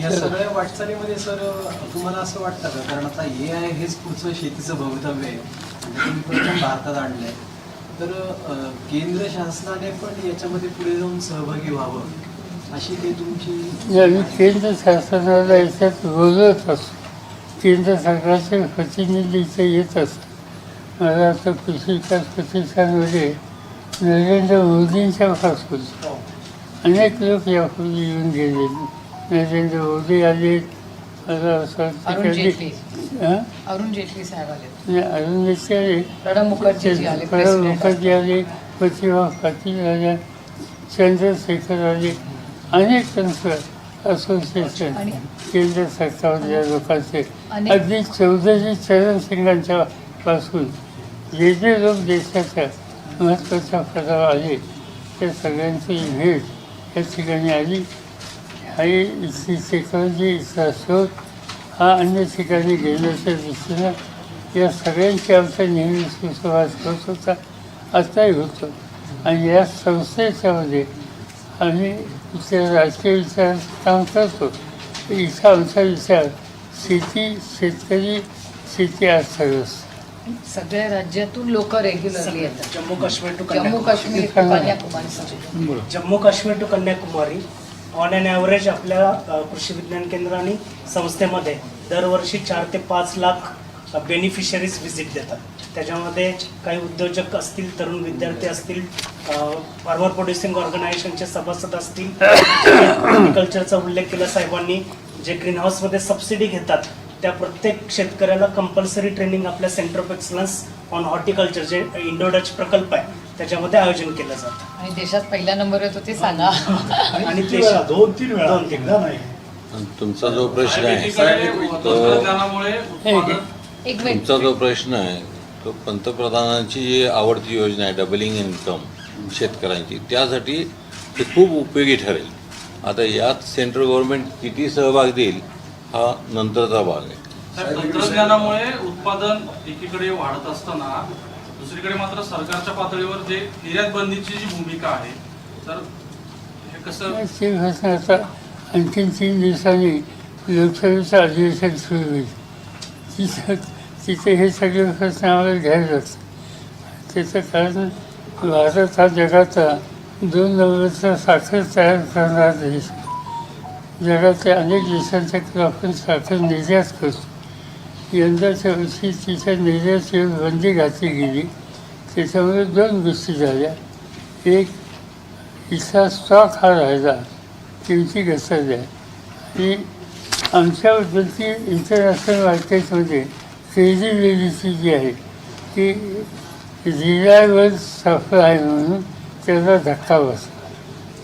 या सगळ्या वाटचालीमध्ये सर तुम्हाला असं वाटतं का? कारण आता ए आय हेच पुढचं शेतीचं भवितव्य आहे. म्हणजे तुम्ही प्रथम भारतात आणलंय. तर केंद्र शासनाने पण याच्यामध्ये पुढे जाऊन सहभागी व्हावं अशी ते तुमची आम्ही केंद्र शासनाला याच्यात रोजच असतो. केंद्र सरकारचे प्रतिनिधी इथे येत असतात मला आता कृषी विकास प्रतिष्ठानमध्ये नरेंद्र मोदींच्या पासून अनेक लोक यापूर्वी येऊन गेले. नरेंद्र मोदी आले. अरुण जेटली. हं? अरुण जेटली साहेब आले. नाही, अरुण जेटली आले. प्रणब मुखर्जी आले. मुखर्जी आले प्रतिभा पाटील आल्या चंद्रशेखर आले. अनेक त्यांचं असोसिएशन केंद्र सरकारच्या लोकांचे. अगदी चौधरी चरण सिंगांच्या पासून जे जे लोक देशाच्या महत्त्वाच्या पदावर आले त्या सगळ्यांची भेट या ठिकाणी आली. आणि इसी टेक्नॉलॉजी इथला शोध हा अन्य ठिकाणी गेल्याच्या दृष्टीनं या सगळ्यांची आमचा नेहमी सुसंवाद होत होता. आताही होतो. आणि या संस्थेच्यामध्ये आम्ही इथे राजकीय विचार काम करतो. इथं आमचा विचार शेती शेतकरी शेती अर्थव्यवस्था सगळ्या राज्यातून लोक रेग्युलरली येतात. जम्मू काश्मीर टू जम्मू कन्याकुमारी. काश्मीर ते कन्याकुमारी सगळे. Jammu Kashmir to Kanyakumari on and average आपल्या अ, कृषी विज्ञान केंद्र आणि संस्थेमध्ये दरवर्षी चार ते पाच लाख बेनिफिशरीज व्हिजिट देतात. त्याच्यामध्ये काही उद्योजक असतील तरुण विद्यार्थी असतील फार्मर प्रोड्युसिंग ऑर्गनायझेशनचे सभासद असतील हॉर्टिकल्चरचा उल्लेख केला साहेबांनी जे ग्रीन हाऊसमध्ये सबसिडी घेतात त्या प्रत्येक शेतकऱ्याला कंपल्सरी ट्रेनिंग आपल्या centre of excellence on horticulture जे इंडो डच प्रकल्प आहे त्याच्यामध्ये आयोजन केलं जातं. आणि देशात पहिला नंबर येतो ते सांगा. आणि? दोन तीन वेळा? दोन तीन. नाही. आणि तुमचा जो प्रश्न आहे तुमचा जो प्रश्न आहे तो पंतप्रधानांची जी आवडती योजना आहे डबलिंग इन्कम शेतकऱ्यांची त्यासाठी ते खूप उपयोगी ठरेल. आता यात सेंट्रल गव्हर्नमेंट किती सहभाग देईल हा नंतरचा भाग आहे. तंत्रज्ञानामुळे उत्पादन एकीकडे वाढत असताना दुसरीकडे मात्र सरकारच्या पातळीवर जे निर्यात बंदीची जी भूमिका आहे तर हे कसं आता आणखीन तीन दिवसांनी लोकसभेचं अधिवेशन सुरू होईल. तिथं तिथे हे सगळे प्रश्न आम्हाला घ्यायला लागतात. त्याचं कारण भारत हा जगाचा दोन नंबरचा साखर तयार करणारा देश. जगातल्या अनेक देशांच्याकडे आपण साखर निर्यात करतो. यंदाच्या वर्षी तिच्या निर्यातीवर बंदी घातली गेली. त्याच्यामुळे दोन गोष्टी झाल्या. एक तिचा स्टॉक हा राहिला. किमती घसरल्या आणि आमच्याबद्दलची इंटरनॅशनल मार्केटमध्ये क्रेडिबिलिटी जी आहे ती रिलायबल सप्लाय म्हणून त्याचा धक्का बसला.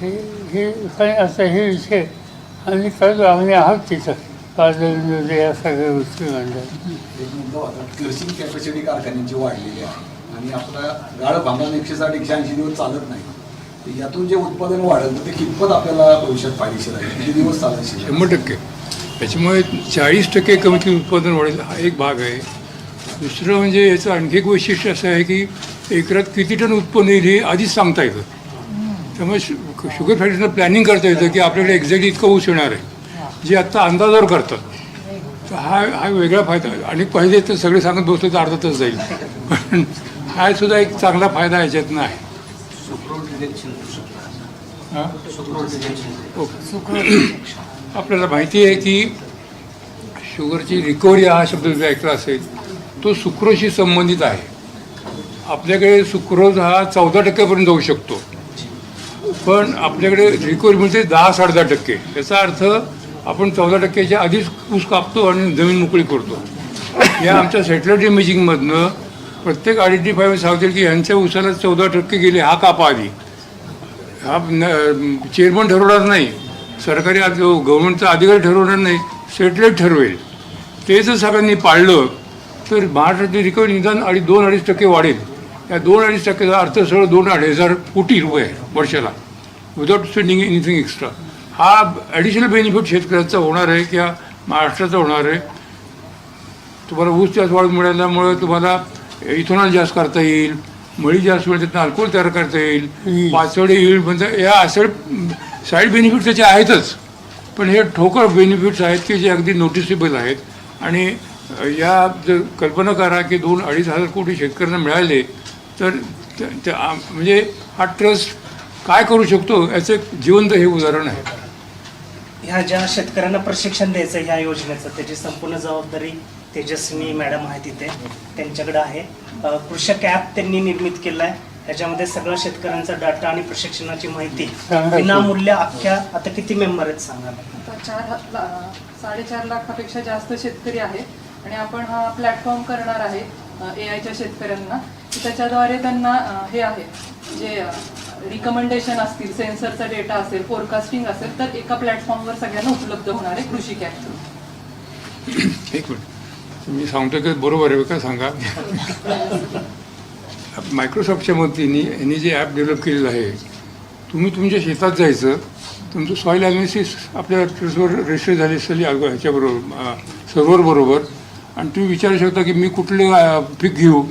हे हे पण असा हे विषय आम्ही करतो आम्ही आहोत तिथं. पार्लमेंटमध्ये या सगळ्या गोष्टी मांडतात एक मुद्दा होता क्लचिंग कॅपॅसिटी कारखान्यांची वाढलेली आहे आणि आपला गाळ भांडण एकशे साठ एकशे ऐंशी दिवस चालत नाही. तर यातून जे उत्पादन वाढेल ते कितपत आपल्याला भविष्यात फायदेशीर आहे? किती दिवस चालेल शंभर टक्के. त्याच्यामुळे चाळीस टक्के कमीत कमी उत्पादन वाढेल हा एक भाग आहे. दुसरं म्हणजे याचं आणखी एक वैशिष्ट्य असं आहे की एकरात किती टन उत्पन्न येईल हे आधीच सांगता येतं. त्यामुळे शु शुगर फॅक्टरीला प्लॅनिंग करता येतं की आपल्याकडे एक्झॅक्टली इतकं ऊस येणार आहे. जे आत्ता अंदाजावर करतात. तर हा हा वेगळा फायदा आहे. आणि पाहिजे तर सगळे सांगत बसले तर अर्धा तास जाईल. पण हा सुद्धा एक चांगला फायदा याच्यातनं आहे हां? आपल्याला माहिती आहे की शुगरची रिकव्हरी हा शब्द तुम्ही ऐकला असेल तो सुक्रोशी संबंधित आहे. आपल्याकडे सुक्रोज हा चौदा टक्क्यापर्यंत जाऊ शकतो. पण आपल्याकडे रिकव्हरी म्हणजे दहा साडे दहा टक्के. याचा अर्थ आपण चौदा टक्क्याच्या आधीच ऊस कापतो आणि जमीन मोकळी करतो. या आमच्या सॅटेलाइट इमेजिंगमधनं प्रत्येक आयडेंटिफाय सांगतील की ह्यांच्या उसाला चौदा टक्के गेले हा कापा आधी. हा चेअरमन ठरवणार नाही. सरकारी गव्हर्नमेंटचा अधिकारी ठरवणार नाही. सेटलेट ठरवेल. ते जर सगळ्यांनी पाळलं तर महाराष्ट्राची रिकव्हरी निदान अडीच दोन अडीच टक्के वाढेल. या दोन अडीच टक्केचा अर्थ सरळ दोन अडीच हजार कोटी रुपये आहे वर्षाला. विदाउट स्पेंडिंग एनिथिंग एक्स्ट्रा हा ॲडिशनल बेनिफिट शेतकऱ्याचा होणार आहे किंवा महाराष्ट्राचा होणार आहे. तुम्हाला ऊस जास्त वाढ मिळाल्यामुळे तुम्हाला इथेनॉल जास्त करता येईल मळी जास्त मिळेल त्यातनं अल्कोहोल तयार करता येईल. पाचवडे येईल म्हणजे या असं साईड बेनिफिट त्याचे आहेतच. पण हे ठोकर बेनिफिट्स आहेत की जे अगदी नोटिसेबल आहेत. आणि या जर कल्पना करा की दोन अडीच हजार कोटी शेतकऱ्यांना मिळाले तर म्हणजे हा ट्रस्ट काय करू शकतो याचं एक जिवंत हे उदाहरण आहे. ह्या ज्या शेतकऱ्यांना प्रशिक्षण द्यायचं ह्या योजनेचं त्याची संपूर्ण जबाबदारी तेजस्विनी मॅडम आहे तिथे त्यांच्याकडे आहे. कृषक ॲप त्यांनी निर्मित केलं आहे त्याच्यामध्ये सगळं शेतकऱ्यांचा डाटा आणि प्रशिक्षणाची माहिती. विनामूल्य अख्ख्या आता किती मेंबर आहेत सांगा आता चार साडेचार लाखापेक्षा जास्त शेतकरी आहेत आणि आपण हा प्लॅटफॉर्म करणार आहे ए आयच्या शेतकऱ्यांना. की त्याच्याद्वारे त्यांना हे आहे जे रिकमेंडेशन असतील सेन्सरचा डेटा असेल फोरकास्टिंग असेल तर एका प्लॅटफॉर्मवर सगळ्यांना उपलब्ध होणार आहे कृषी कॅप थ्रू एक मिनिट. मी सांगतो की बरोबर आहे का? सांगा. मायक्रोसॉफ्टच्या मदतीने यांनी जे ॲप डेव्हलप केलेलं आहे तुम्ही तुमच्या शेतात जायचं तुमचं सॉईल ॲनालिसिस आपल्या ट्रेसवर रजिस्टर झाली असेल या- ह्याच्याबरोबर सर्व्हर बरोबर आणि तुम्ही विचारू शकता की मी कुठले पीक घेऊ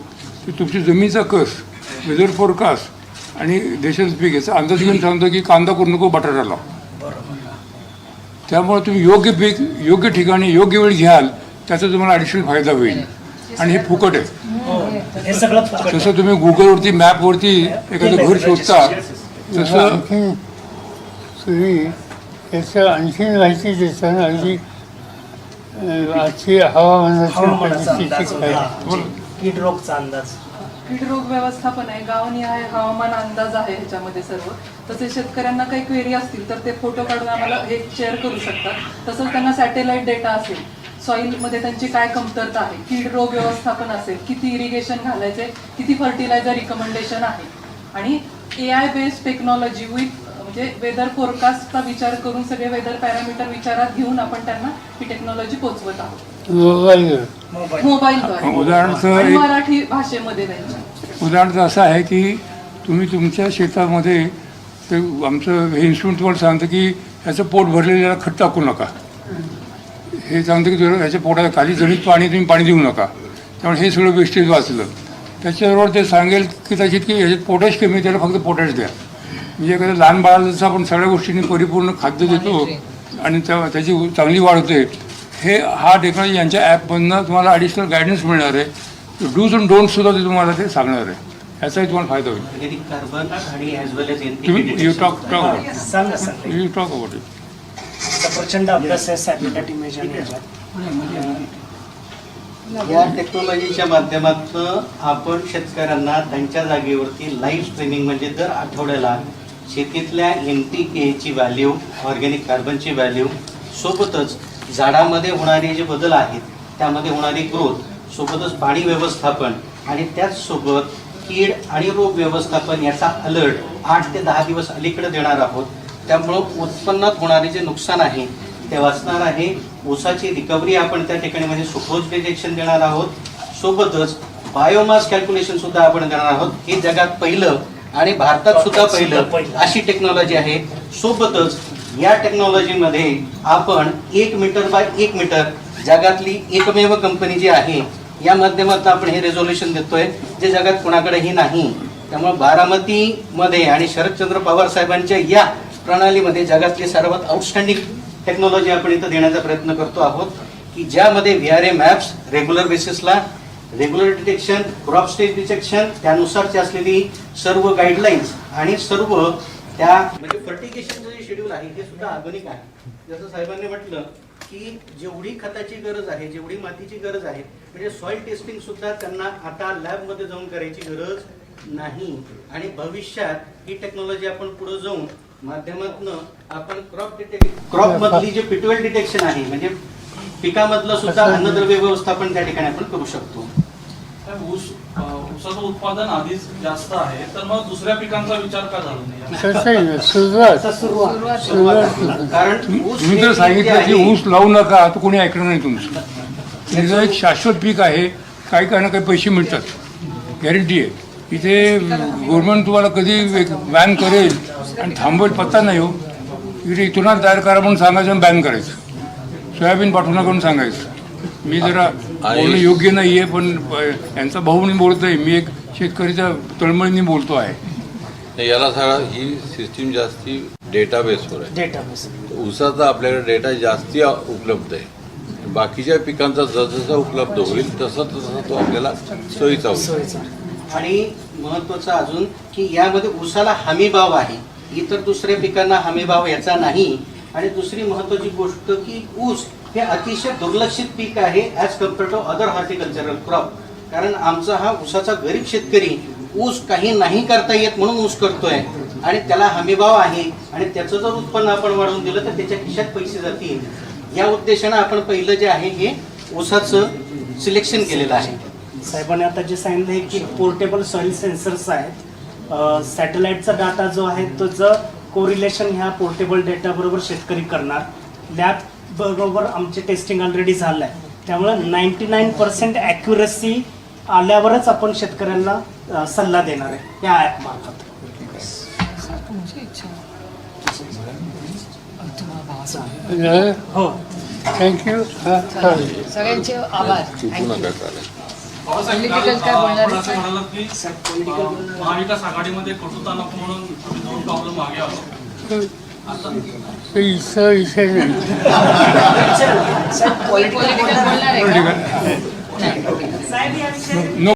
की तुमची जमिनीचा कस वेदर फोरकास्ट आणि देशाचं पीक याचा अंदाज घेऊन सांगतो की कांदा करू नको बटाटा लाव. त्यामुळे तुम्ही योग्य पीक योग्य ठिकाणी योग्य वेळ घ्याल त्याचा तुम्हाला ॲडिशनल फायदा होईल. आणि हे फुकट आहे. सगळं फुकट आहे. जसं तुम्ही गुगलवरती मॅपवरती एखादं घर शोधता तसं आणखी तुम्ही याचं आणखीन माहिती देताना अगदी आजची हवामानाची कीड रोगचा अंदाज. कीड रोग व्यवस्थापन आहे गावनिहाय हवामान अंदाज आहे ह्याच्यामध्ये सर्व. तसेच शेतकऱ्यांना काही क्वेरी असतील तर ते फोटो काढून आम्हाला हे शेअर करू शकतात. तसंच त्यांना सॅटेलाइट डेटा असेल सॉईलमध्ये त्यांची काय कमतरता आहे कीड रोग व्यवस्थापन असेल किती इरिगेशन घालायचे किती फर्टिलायझर रिकमेंडेशन आहे. आणि A I based technology with म्हणजे वेदर फोरकास्टचा विचार करून सगळे वेदर पॅरामीटर विचारात घेऊन आपण त्यांना ही टेक्नॉलॉजी पोहोचवत आहोत. मोबाईलवर मोबाईल मोबाईलद्वारे उदाहरणार्थ आणि मराठी भाषेमध्ये त्यांच्या उदाहरणार्थ असं आहे की तुम्ही तुमच्या शेतामध्ये ते आमचं हे इन्स्ट्रुमेंट तुम्हाला सांगतं की ह्याचं पोट भरलेलं खत टाकू नका. हे सांगतं की ह्याच्या पोटाच्या खाली जणीत पाणी तुम्ही पाणी देऊ नका. त्यामुळे हे सगळं वेस्टेज वाचलं. त्याच्याबरोबर ते सांगेल की त्याच्यात की ह्याच्यात पोटॅश कमी आहे, त्याला फक्त पोटॅश द्या. म्हणजे एखाद्या लहान बाळाला जसं आपण सगळ्या गोष्टींनी परिपूर्ण खाद्य देतो आणि त्या त्याची चांगली वाढ होते. हे हा टेक्नॉलॉजी यांच्या ॲपमधनं तुम्हाला ॲडिशनल गायडन्स मिळणार आहे. डूज अँड डोंट सुद्धा ते तुम्हाला ते सांगणार आहे. याचाही तुम्हाला फायदा होईल. ऑर्गॅनिक कार्बन आणि ॲज वेल एज तुम्ही you talk talk you talk about it प्रचंड अभ्यास आहे सॅटेलाइट इमेज. या टेक्नॉलॉजीच्या माध्यमातून आपण शेतकऱ्यांना त्यांच्या जागेवरती लाईव्ह स्ट्रीमिंग म्हणजे दर आठवड्याला शेतीतल्या एन पी केची व्हॅल्यू ऑर्गॅनिक कार्बनची व्हॅल्यू सोबतच झाडामध्ये होणारे जे बदल आहेत त्यामध्ये होणारी ग्रोथ सोबतच पाणी व्यवस्थापन आणि त्याचसोबत कीड आणि रोग व्यवस्थापन याचा अलर्ट आठ ते दहा दिवस अलीकडे देणार आहोत. त्यामुळं उत्पन्नात होणारे जे नुकसान आहे ते वाचणार आहे. ऊसाची रिकव्हरी आपण त्या ठिकाणी म्हणजे सुक्रोज डिटेक्शन देणार आहोत. सोबतच बायोमास कॅल्क्युलेशन सुद्धा आपण देणार आहोत. हे जगात पहिलं आणि भारतात सुद्धा पहिलं अशी टेक्नॉलॉजी आहे. सोबतच या टेक्नॉलॉजीमध्ये आपण एक मीटर बाय एक मीटर जगातली एकमेव कंपनी जी आहे या माध्यमातून आपण हे रेझोल्युशन देतोय जे जगात कोणाकडेही नाही. त्यामुळे बारामतीमध्ये आणि शरदचंद्र पवार साहेबांच्या या प्रणालीमध्ये जगातली सर्वात आउटस्टँडिंग टेक्नॉलॉजी आपण इथं देण्याचा प्रयत्न करतो आहोत की ज्यामध्ये V R A maps regular बेसिसला regular detection crop stage detection त्यानुसारची असलेली सर्व गाईडलाईन्स आणि सर्व त्या म्हणजे फर्टिगेशनचं जे शेड्यूल आहे हे सुद्धा आधुनिक आहे. जसं साहेबांनी म्हटलं की जेवढी खताची गरज आहे जेवढी मातीची गरज आहे म्हणजे सॉइल टेस्टिंग सुद्धा त्यांना आता लॅबमध्ये जाऊन करायची गरज नाही. आणि भविष्यात ही टेक्नॉलॉजी आपण पुढे जाऊन माध्यमातून आपण क्रॉप डिटेक्ट क्रॉप मधली जे पिटवेल डिटेक्शन आहे म्हणजे पिकामधलं सुद्धा अन्नद्रव्य व्यवस्थापन त्या ठिकाणी आपण करू शकतो. ऊस ऊसाचं उत्पादन आधीच जास्त आहे तर मग दुसऱ्या पिकांचा विचार का झाला नाही? आता तुम्ही जर सांगितलं की ऊस लावू नका तर कोणी ऐकणार नाही तुमचं. त्याचं एक शाश्वत पीक आहे काही काही ना काही पैसे मिळतात. गॅरंटी आहे. इथे गव्हर्नमेंट तुम्हाला कधी एक बॅन करेल आणि थांबवेल पत्ता नाही हो. इथे इथूनच तयार करा म्हणून सांगायचं आणि बॅन करायचं. सोयाबीन पाठवू नका म्हणून सांगायचं. मी जरा बोलणं योग्य नाही आहे पण यांचा भाऊ मी बोलतोय. मी एक शेतकरीच्या तळमळीने बोलतो आहे नाही, याला सगळा ही सिस्टीम जास्ती डेटाबेसवर आहे. डेटाबेस ऊसाचा आपल्याकडे डेटा जास्ती उपलब्ध आहे. बाकीच्या पिकांचा जसजसा उपलब्ध होईल तसं तसा तो आपल्याला सोयीचा होईल. सोयीचा. आणि महत्वाचं अजून की यामध्ये ऊसाला हमी भाव आहे. इतर दुसऱ्या पिकांना हमी भाव याचा नाही. आणि दुसरी महत्वाची गोष्ट की ऊस हे अतिशय दुर्लक्षित पीक आहे as compare to other horticultural crop कारण आमचा हा ऊसाचा गरीब शेतकरी ऊस काही नाही करता येत म्हणून ऊस करतोय. आणि त्याला हमीभाव आहे आणि त्याचं जर उत्पन्न आपण वाढवून दिलं तर त्याच्या खिशात पैसे जातील. या उद्देशानं आपण पहिलं जे आहे हे ऊसाचं सिलेक्शन केलेलं आहे. साहेबांनी आता जे सांगितलं आहे की पोर्टेबल सॉइल सेन्सर्स आहेत. सॅटेलाइटचा डाटा जो आहे त्याचं कोरिलेशन ह्या पोर्टेबल डेटा बरोबर शेतकरी करणार. लॅब बरोबर आमचे टेस्टिंग ऑलरेडी झालं आहे त्यामुळं नाईन्टी नाईन पर्सेंट ॲक्युरसी आल्यावरच आपण शेतकऱ्यांना सल्ला देणार आहे. या ॲप मार्फत. हो. थँक्यू हां सगळ्यांचे आभार. महाविकास आघाडीमध्ये कटुता नको म्हणून आम्ही दोन पावलं मागे आलो. इथं विषय नाही